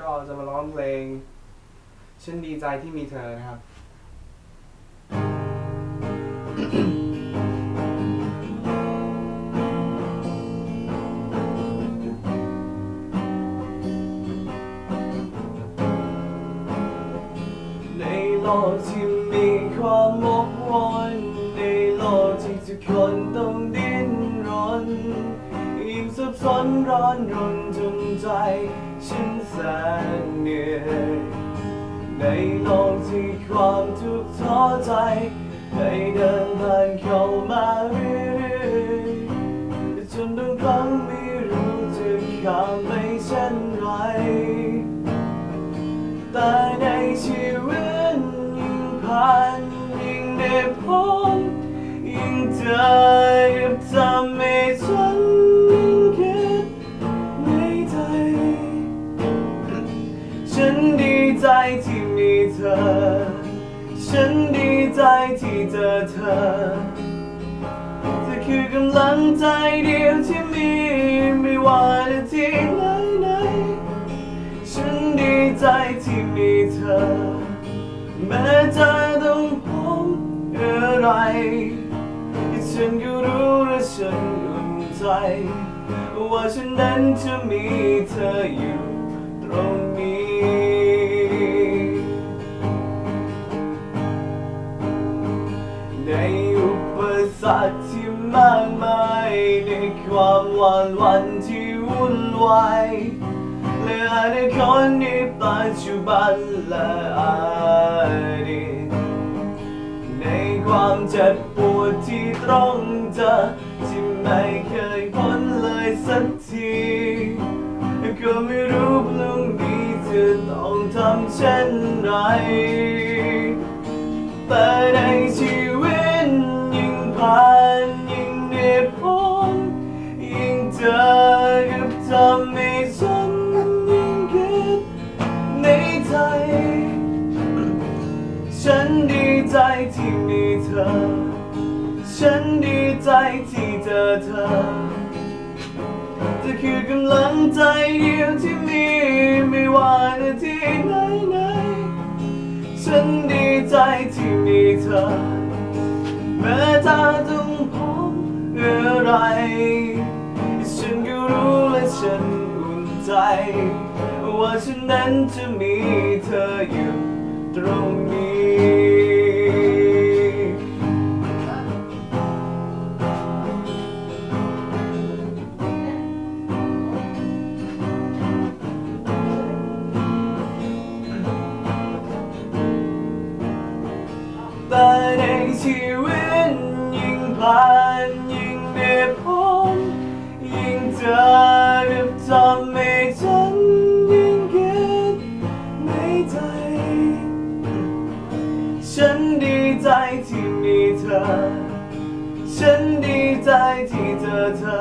ก็จะมาร้องเพลงฉันดีใจที่มีเธอนะครับ ในโลกที่มีความมกวนในโลกที่ทุกคนต้องดิ้นรนยิ่งสับสนร้อนรนจนใจฉัน ในลกที่ความทุกข์ท้อใจได้เดินผ่านเข้ามาเรื่อยๆจนบางครั้งไม่รู้จะข้ามไปเช่นไรแต่ในชีวิตยิ่งผ่านยิ่งได้พบยิ่งเจอ ฉันดีใจที่มีเธอ ฉันดีใจที่เจอเธอ เธอคือกำลังใจเดียวที่มี ไม่ว่าจะที่ไหนไหน ฉันดีใจที่มีเธอ แม้จะต้องพบอะไรฉันก็รู้และฉันอุ่นใจ ว่าฉันนั้นจะมีเธออยู่ตรงนี้ ความวานวันที่วุ่นวายและอในคตในปัจจุบันและอดีตในความเจ็บปวดที่ต้องเจอที่ไม่เคยพ้นเลยสักทีก็ไม่รู้พรุ่งนี้จะต้องทำเช่นไรแต่ ยิ่งเจอกับทำให้ฉันยิ่งคิดในใจ ฉันดีใจที่มีเธอ ฉันดีใจที่เจอเธอเธอคือกำลังใจเดียวที่มี ไม่ว่านาทีไหนไหนๆฉันดีใจที่มีเธอแม้เธอต้องพบอะไร ใจ ว่าฉันนั้นจะมีเธออยู่ตรงนี้แต่ในชีวิตยิ่งผ่า เธอ ฉันดีใจที่เจอเธอ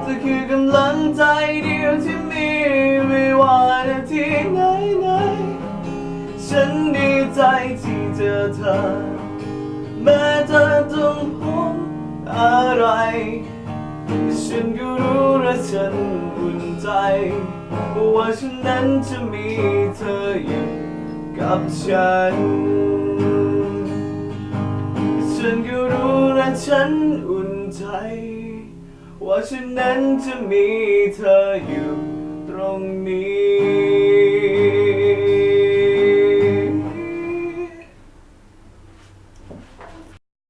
เธอคือกำลังใจเดียวที่มีไม่ว่านาทีไหนไหนๆฉันดีใจที่เจอเธอ แม้เธอต้องพบอะไร ฉันก็รู้และฉันอุ่นใจ ว่าฉันนั้นจะมีเธออยู่กับฉัน ฉันก็รู้และฉันอุ่นใจ ว่าฉันนั้นจะมีเธออยู่ตรงนี้